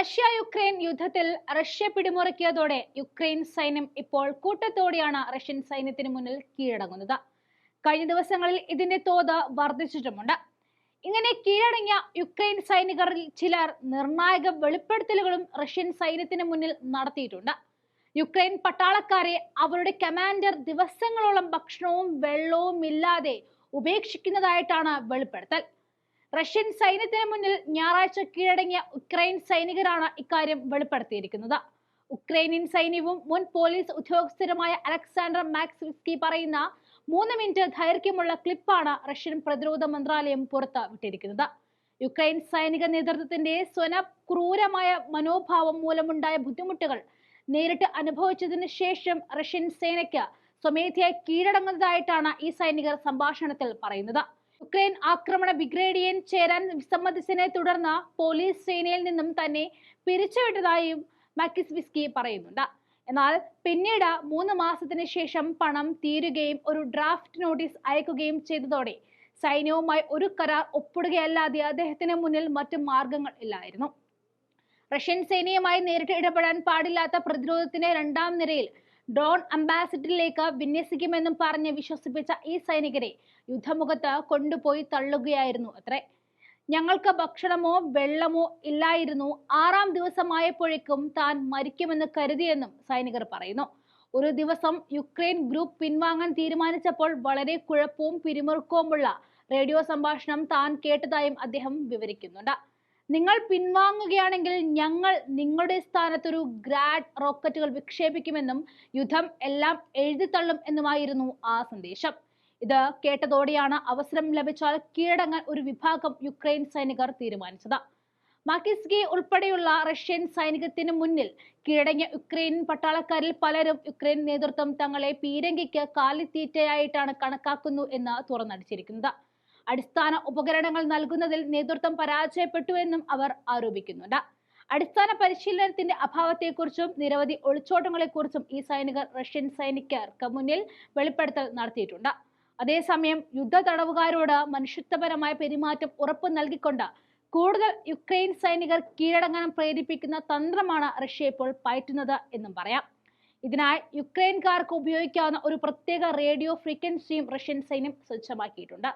Russia Ukraine യുദ്ധത്തിൽ Russia പിടിമുറുക്കിയതോടെ Ukraine സൈന്യം ഇപ്പോൾ കൂട്ടത്തോടെയാണ് റഷ്യൻ സൈന്യത്തിന് മുന്നിൽ കീഴടങ്ങുന്നത്. കഴിഞ്ഞ ദിവസങ്ങളിൽ ഇതിന്റെ തോത് വർദ്ധിച്ചിട്ടുമുണ്ട്. ഇങ്ങനെ കീഴടങ്ങിയ യുക്രൈൻ സൈനികരിൽ ചിലർ നിർണായക വെളിപ്പെടുത്തലുകളും റഷ്യൻ സൈന്യത്തിന് മുന്നിൽ നടത്തിയിട്ടുണ്ട്. യുക്രൈൻ പട്ടാളക്കാരെ അവരുടെ കമാൻഡർ ദിവസങ്ങളോളം ഭക്ഷണവും വെള്ളവും ഇല്ലാതെ ഉപേക്ഷിക്കുന്നതായിട്ടാണ് വെളിപ്പെടുത്തൽ. റഷ്യൻ സൈന്യത്തിന് മുന്നിൽ ഞായറാഴ്ച കീഴടങ്ങിയ ഉക്രൈൻ സൈനികരാണ് ഇക്കാര്യം വെളിപ്പെടുത്തിയിരിക്കുന്നത്. ഉക്രൈനിയൻ സൈന്യവും മുൻ പോലീസ് ഉദ്യോഗസ്ഥരുമായ അലക്സാണ്ടർ മാക്സ്വിസ്കി പറയുന്ന മൂന്ന് മിനിറ്റ് ദൈർഘ്യമുള്ള ക്ലിപ്പാണ് റഷ്യൻ പ്രതിരോധ മന്ത്രാലയം പുറത്ത് വിട്ടിരിക്കുന്നത് യുക്രൈൻ സൈനിക നേതൃത്വത്തിന്റെ സ്വന ക്രൂരമായ മനോഭാവം മൂലമുണ്ടായ ബുദ്ധിമുട്ടുകൾ നേരിട്ട് അനുഭവിച്ചതിന് ശേഷം റഷ്യൻ സേനയ്ക്ക് സ്വമേധയായി കീഴടങ്ങുന്നതായിട്ടാണ് ഈ സൈനികർ സംഭാഷണത്തിൽ പറയുന്നത്. യുക്രൈൻ ആക്രമണ ബ്രിഗേഡിയൻ ചേരാൻ വിസമ്മതിച്ചതിനെ തുടർന്ന് പോലീസ് സേനയിൽ നിന്നും തന്നെ പിരിച്ചുവിട്ടതായും മക്കിസ്വിസ്കി പറയുന്നുണ്ട്. എന്നാൽ പിന്നീട് മൂന്ന് മാസത്തിന് ശേഷം പണം തീരുകയും ഒരു ഡ്രാഫ്റ്റ് നോട്ടീസ് അയക്കുകയും ചെയ്തതോടെ സൈന്യവുമായി ഒരു കരാർ ഒപ്പിടുകയല്ലാതെ അദ്ദേഹത്തിന് മുന്നിൽ മറ്റു മാർഗങ്ങൾ ഇല്ലായിരുന്നു. റഷ്യൻ സേനയുമായി നേരിട്ട് ഇടപെടാൻ പാടില്ലാത്ത പ്രതിരോധത്തിന്റെ രണ്ടാം നിരയിൽ ഡ്രോൺ അംബാസിഡറിലേക്ക് വിന്യസിക്കുമെന്നും പറഞ്ഞ് വിശ്വസിപ്പിച്ച ഈ സൈനികരെ യുദ്ധമുഖത്ത് കൊണ്ടുപോയി തള്ളുകയായിരുന്നു അത്രേ. ഞങ്ങൾക്ക് ഭക്ഷണമോ വെള്ളമോ ഇല്ലായിരുന്നു. ആറാം ദിവസമായപ്പോഴേക്കും താൻ മരിക്കുമെന്ന് കരുതിയെന്നും സൈനികർ പറയുന്നു. ഒരു ദിവസം യുക്രൈൻ ഗ്രൂപ്പ് പിൻവാങ്ങാൻ തീരുമാനിച്ചപ്പോൾ വളരെ കുഴപ്പവും പിരിമുറുക്കവുമുള്ള റേഡിയോ സംഭാഷണം താൻ കേട്ടതായും അദ്ദേഹം വിവരിക്കുന്നുണ്ട്. നിങ്ങൾ പിൻവാങ്ങുകയാണെങ്കിൽ ഞങ്ങൾ നിങ്ങളുടെ സ്ഥാനത്തൊരു ഗ്രാഡ് റോക്കറ്റുകൾ വിക്ഷേപിക്കുമെന്നും യുദ്ധം എല്ലാം എഴുതിത്തള്ളും എന്നുമായിരുന്നു ആ സന്ദേശം. ഇത് കേട്ടതോടെയാണ് അവസരം ലഭിച്ചാൽ കീഴടങ്ങാൻ ഒരു വിഭാഗം യുക്രൈൻ സൈനികർ തീരുമാനിച്ചത്. മാക്കിസ്കി ഉൾപ്പെടെയുള്ള റഷ്യൻ സൈനികത്തിന് മുന്നിൽ കീഴടങ്ങിയ യുക്രൈൻ പട്ടാളക്കാരിൽ പലരും യുക്രൈൻ നേതൃത്വം തങ്ങളെ പീരങ്കിക്ക് കാലിത്തീറ്റയായിട്ടാണ് കണക്കാക്കുന്നു എന്ന് തുറന്നടിച്ചിരിക്കുന്നത്. അടിസ്ഥാന ഉപകരണങ്ങൾ നൽകുന്നതിൽ നേതൃത്വം പരാജയപ്പെട്ടുവെന്നും അവർ ആരോപിക്കുന്നുണ്ട്. അടിസ്ഥാന പരിശീലനത്തിന്റെ അഭാവത്തെക്കുറിച്ചും നിരവധി ഒളിച്ചോട്ടങ്ങളെക്കുറിച്ചും ഈ സൈനികർ റഷ്യൻ സൈനികർക്ക് മുന്നിൽ വെളിപ്പെടുത്തൽ നടത്തിയിട്ടുണ്ട്. അതേസമയം യുദ്ധ തടവുകാരോട് മനുഷ്യത്വപരമായ പെരുമാറ്റം ഉറപ്പ് നൽകിക്കൊണ്ട് കൂടുതൽ യുക്രൈൻ സൈനികർ കീഴടങ്ങാൻ പ്രേരിപ്പിക്കുന്ന തന്ത്രമാണ് റഷ്യ ഇപ്പോൾ പയറ്റുന്നത് എന്നും പറയാം. ഇതിനായി യുക്രൈൻകാർക്ക് ഉപയോഗിക്കാവുന്ന ഒരു പ്രത്യേക റേഡിയോ ഫ്രീക്വൻസിയും റഷ്യൻ സൈന്യം സജ്ജമാക്കിയിട്ടുണ്ട്